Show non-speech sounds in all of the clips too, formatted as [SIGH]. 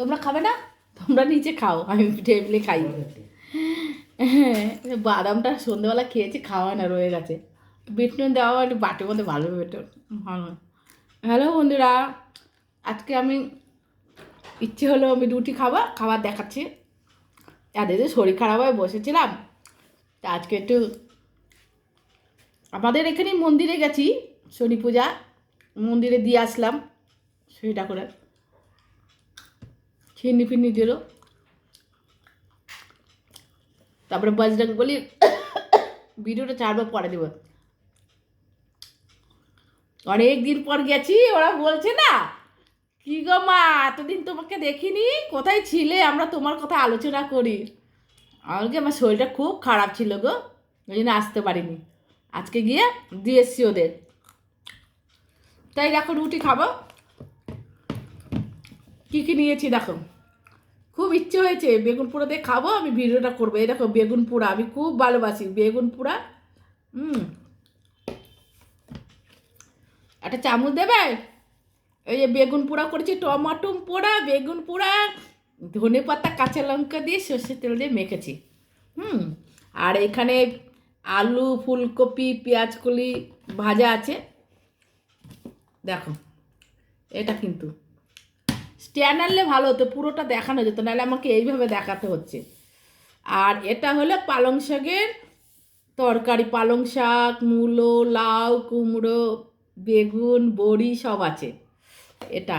তোমরা খাবে না? তোমরা নিচে খাও, আমি টেবিলে খাই। হ্যাঁ বাদামটা সন্ধ্যেবেলা খেয়েছি খাওয়া না, রয়ে গেছে। বিট নুন দেওয়া একটু বাটির মধ্যে ভালো বেটন ভালো হ্যালো বন্ধুরা, আজকে আমি ইচ্ছে হলো আমি রুটি খাবার খাবার দেখাচ্ছি। এদের যে শরীর খারাপ হয়ে বসেছিলাম, তা আজকে একটু আমাদের এখানে মন্দিরে গেছি, শনি পূজা। মন্দিরে দিয়ে আসলাম সেটা করে ছিন্নি ফিন্নি দিল। তারপরে বজরং বলি, ভিডিওটা চারবার পরে দেবো। অনেক দিন পর গেছি, ওরা বলছে না, কি গো মা, এতদিন তোমাকে দেখিনি, কোথায় ছিলে? আমরা তোমার কথা আলোচনা করি। আমাকে আমার শরীরটা খুব খারাপ ছিল গো, ওই জন্য আসতে পারিনি। আজকে গিয়ে দিয়ে এসছি ওদের। তাই দেখো রুটি খাব। কী কী নিয়েছি দেখো। খুব ইচ্ছে হয়েছে বেগুন পোড়া দিয়ে খাব, আমি ভিডিওটা করব। এই দেখো বেগুন পোড়া আমি খুব ভালোবাসি বেগুন পোড়া হুম। একটা চামচ দেবে? এই যে বেগুন পোড়া করেছি, টমাটো পোড়া বেগুন পোড়া ধনে পাতা, কাঁচা লঙ্কা দিয়ে সর্ষের তেল দিয়ে মেখেছি। হুম। আর এখানে আলু, ফুলকপি, পেঁয়াজকলি ভাজা আছে। দেখো, এটা কিন্তু। স্ট্যান্ড আনলে ভালো হতো, পুরোটা দেখানো যেত, নাহলে আমাকে এইভাবে দেখাতে হচ্ছে। আর এটা হলো পালং শাকের তরকারি, পালং শাক, মূলো, লাউ, কুমড়ো, বেগুন, বড়ি সব আছে। এটা,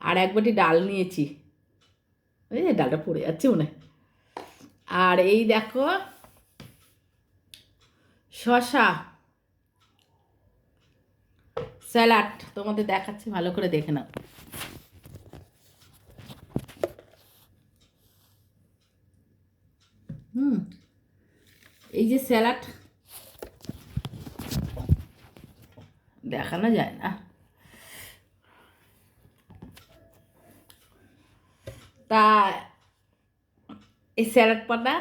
আর এক বাটি ডাল নিয়েছি। এই ডালটা পড়ে যাচ্ছে মনে। আর এই দেখো শশা স্যালাড, তোমাদের দেখাচ্ছি, ভালো করে দেখে নাও। হুম। এই যে স্যালাড। দেখানো যায় না। তা, এই স্যালাড পাতা।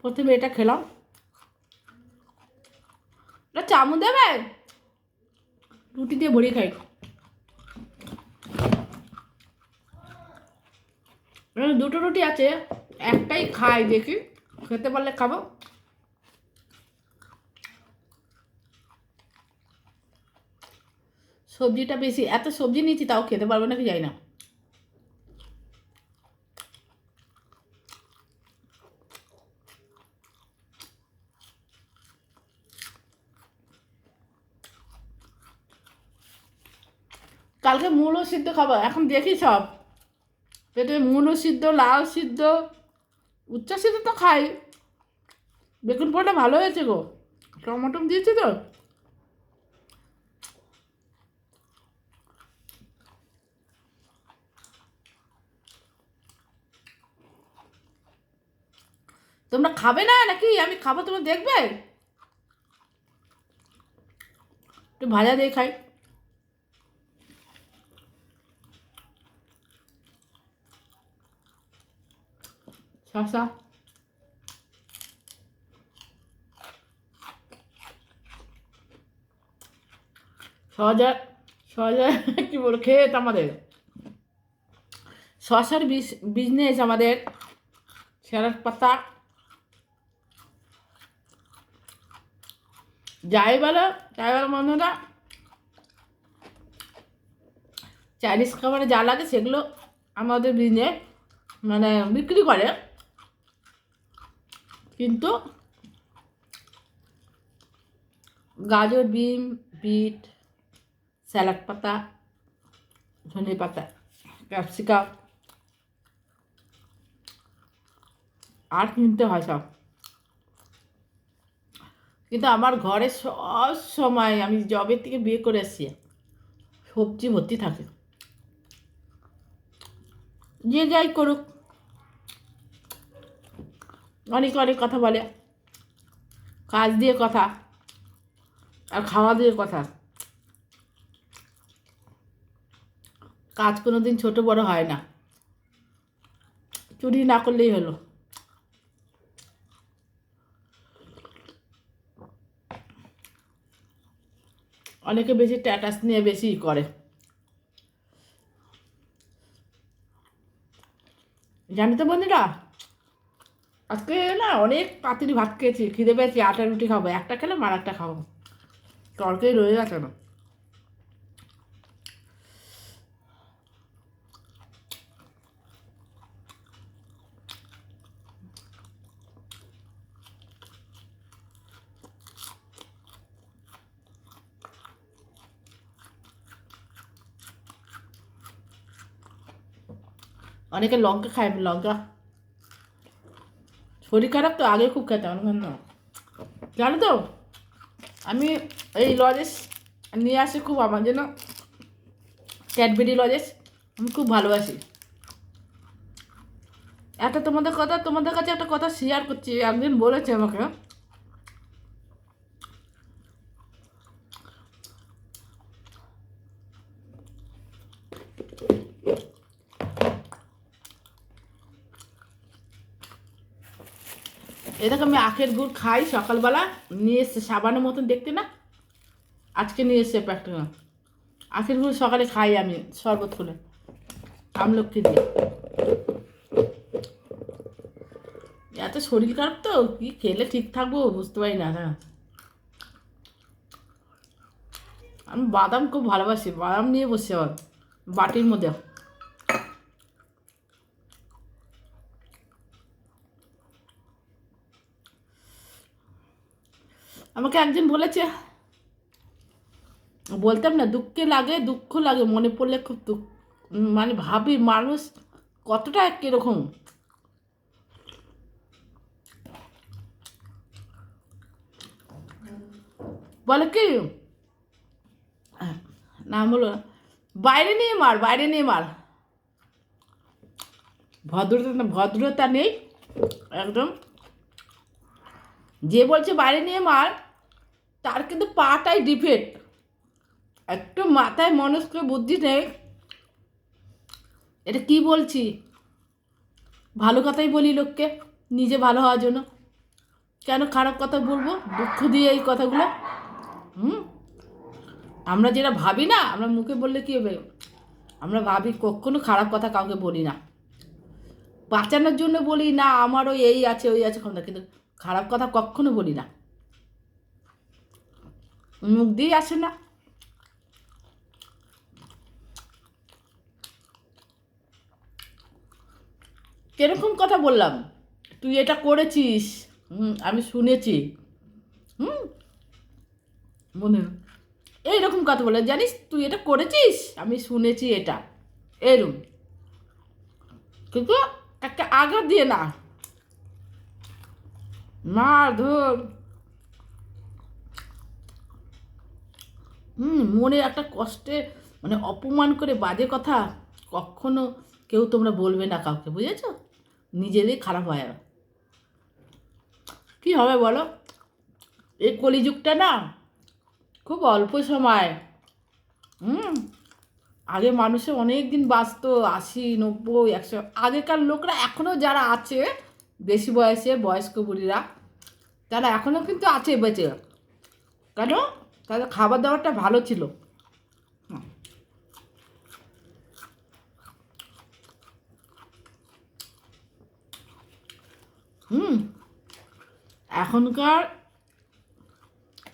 প্রথমে এটা খেলাম। এটা চামচ দেবে? রুটি দিয়ে ভরিয়ে খাই। দুটো রুটি আছে, একটাই খাই দেখি, খেতে পারলে খাব। সবজিটা বেশি, এত সবজি নিয়েছি তাও খেতে পারব নাকি যাই না। কালকে মূলো সিদ্ধ খাব, এখন দেখি সব। পেটে মূলো সিদ্ধ, লাউ সিদ্ধ, উচ্চা সিদ্ধ তো খাই। বেগুন পোড়াটা ভালো হয়েছে গো। টমাটো দিয়েছি তো। তোমরা খাবে না নাকি? আমি খাব, তোমরা দেখবে? একটু ভাজা দিয়ে খাই। শশা সহজা সহজা কী বলো খেত আমাদের। শশার বিজনেস আমাদের। স্যালাড পাতা। যাই বলো যাই বলো বন্ধুরা। চাইনিজ খাবারে যা লাগে সেগুলো আমাদের বিজনেস মানে বিক্রি করে। কিন্তু গাজর বিন বিট, স্যালাড পাতা ধনে পাতা ক্যাপসিকাম, আর কিনতে হয় সব। কিন্তু আমার ঘরে সব সময় আমি জবের থেকে বিয়ে করে এসেছি সবজি ভর্তি থাকে। যে যাই করুক। অনেকে অনেক কথা বলে। কাজ দিয়ে কথা আর খাওয়া দিয়ে কথা। কাজ কোনো দিন ছোটো বড় হয় না। চুরি না করলেই হলো। অনেকে বেশি ট্যাটাস নিয়ে বেশি করে। জানো তো বন্ধুরা আজকে না অনেক পাতিরি ভাত খেয়েছি, খিদে পেয়েছি, আটা রুটি খাব, একটা খেলে আর একটা খাব। তরকারি রয়ে গেছে না। অনেকে লঙ্কা খায়, লঙ্কা শরীর খারাপ তো আগে খুব খেতাম কেন জানো তো? আমি এই লজেস নিয়ে আসি খুব আমার জন্য ক্যাডবেরি লজেস, আমি খুব ভালোবাসি। একটা তোমাদের কথা, তোমাদের কাছে একটা কথা শেয়ার করছি একদিন বলেছে আমাকে। এটাকে আমি আখের গুড় খাই সকালবেলা, নিয়ে এসছে সাবানের মতন দেখতে না? আজকে নিয়ে এসছে প্যাকটা আখের গুড় সকালে খাই আমি, শরবত খুলে আমলক্ষী দিয়ে। এত শরীর খারাপ তো? কি খেলে ঠিক থাকব বুঝতে পারি না হ্যাঁ। আমি বাদাম খুব ভালোবাসি, বাদাম নিয়ে বসে আবার, বাটির মধ্যে। আমাকে একজন বলেছে। বলতাম না, দুঃখে লাগে, দুঃখ লাগে, মনে পড়লে খুব দুঃখ মানে ভাবি মানুষ কতটা কীরকম। বলে কি? নাম হলো বাইরে নিয়ে মার বাইরে নিয়ে মার ভদ্রতা না ভদ্রতা নেই, একদম। যে বলছে বাইরে নিয়ে মার তার কিন্তু পাটাই ডিফেক্ট একটু মাথায় মনস্ক বুদ্ধি নেই এটা কি বলছি? ভালো কথাই বলি লোককে, নিজে ভালো হওয়ার জন্য। কেন খারাপ কথা বলব? দুঃখ দিয়ে এই কথাগুলো। হুম? আমরা যেটা ভাবি না, আমরা মুখে বললে কী হবে? আমরা ভাবি কখনো খারাপ কথা কাউকে বলি না। বাঁচানোর জন্য বলি, না, আমারও এই আছে, ওই আছে। কিন্তু খারাপ কথা কখনো বলি না। মুখ দিয়ে আসে না। কীরকম কথা বললাম? তুই এটা করেছিস? হুম, আমি শুনেছি। হুম? মনে এইরকম কথা বলে, জানিস তুই এটা করেছিস? আমি শুনেছি এটা। এরম। কিন্তু একটা আঘাত দিয়ে না। মার ধর হুম মনে একটা কষ্টে মানে অপমান করে বাজে কথা কখনো কেউ তোমরা বলবে না কাউকে, বুঝেছ? নিজেরই খারাপ হয় কী হবে বলো? এই কলিযুগটা না খুব অল্প সময়। হুম, আগে মানুষে অনেক দিন বাঁচতো, আশি, নব্বই, একশো, আগেকার লোকরা এখনও যারা আছে, বেশি বয়সে বয়স্ক বুড়িরা, তারা এখনও কিন্তু আছে বেঁচে। কেন? তাদের খাবার দাবারটা ভালো ছিল। হুম। এখনকার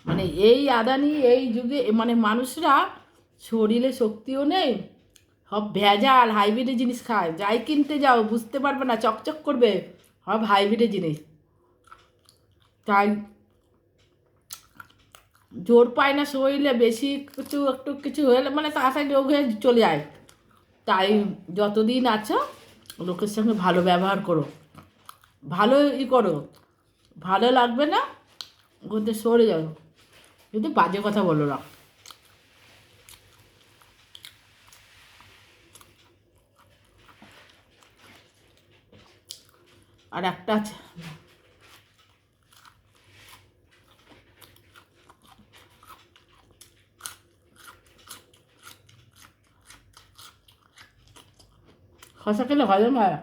মানে এই আদানি, এই যুগে মানে মানুষরা শরীরে শক্তিও নেই, সব ভেজাল, হাইব্রিডের জিনিস খায়। যাই কিনতে যাও, বুঝতে পারবে না, চকচক করবে, সব হাইব্রিডের জিনিস। তাই জোর পায় না শরীরে, বেশি কিছু, একটু কিছু হলে মানে তাড়াতাড়ি রোগ হয়ে চলে যায়। তাই যতদিন আছো, লোকের সঙ্গে ভালো ব্যবহার করো। ভালো ই করো। ভালো লাগবে না ওখান সরে যাও। কিন্তু বাজে কথা বলো না। আর একটা আছে। कसं केलं भाज्या माया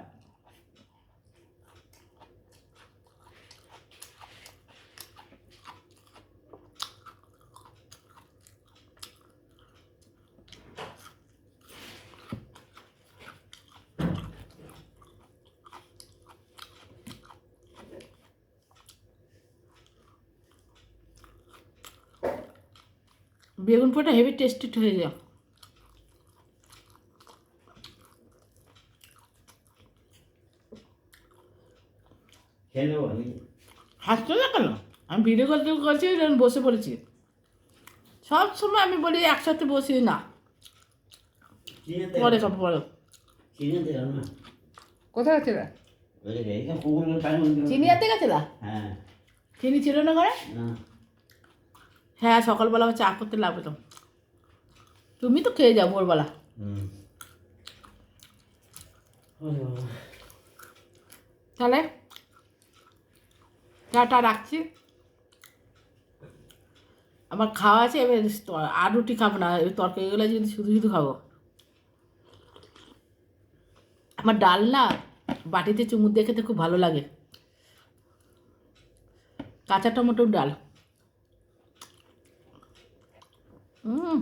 বেগুন পোটা হেভি টেস্টি হয়ে যায় নেব হাসছো না কেন? আমি ভিডিও করতে করছি বসে পড়েছি। সব সময় আমি বলি একসাথে বসি না। পরে খাব পরে না। কোথায় গেছে ওই যে এইখানে কুকুরের পানি মধ্যে চিনি আনতে গেছিলা? হ্যাঁ। চিনি ছিল না ঘরে? হ্যাঁ সকালবেলা আমার চা করতে লাগবে তো। তুমি তো খেয়ে যাও ভোরবেলা। তাহলে? টাটা রাখছি। আমার খাওয়া আছে, এবার আর রুটি খাব না তরকারিগুলো যদি শুধু শুধু খাব। আমার ডাল না বাটিতে চুমুর দিয়ে খেতে খুব ভালো লাগে। কাঁচা টমেটোর ডাল। হুম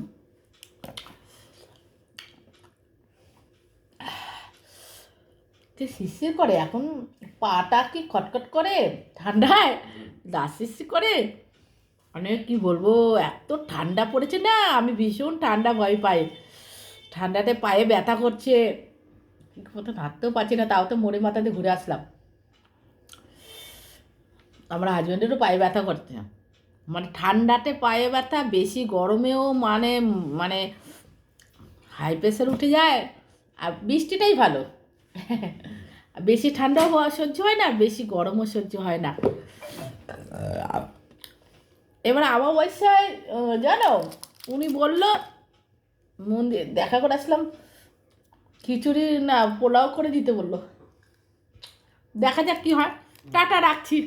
যে শিরশির করে, এখন পাটা কি খটখট করে ঠান্ডায়? দাঁত শিরশির করে? মানে কি বলব, এত ঠান্ডা পড়েছে না, আমি ভীষণ ঠান্ডা ভয় পাই। ঠান্ডাতে পায়ে ব্যথা করছে। ঠিক মতো পারছি না, তাও তো মোড়ে মাথাতে ঘুরে আসলাম। আমার হাজব্যান্ডেরও পায়ে ব্যথা করছে। মানে ঠান্ডাতে পায়ে ব্যথা, বেশি গরমেও মানে মানে হাই প্রেশার উঠে যায়, আর বৃষ্টিটাই ভালো। [LAUGHS] বেশি ঠান্ডাও হওয়া সহ্য হয় না, বেশি গরমও সহ্য হয় না। এবার অমাবস্যায় বয়সায় জানো, উনি বলল, মন্দির, দেখা করে আসলাম, খিচুড়ি না পোলাও করে দিতে বলল। দেখা যাক কি হয়। টাটা, রাখছি।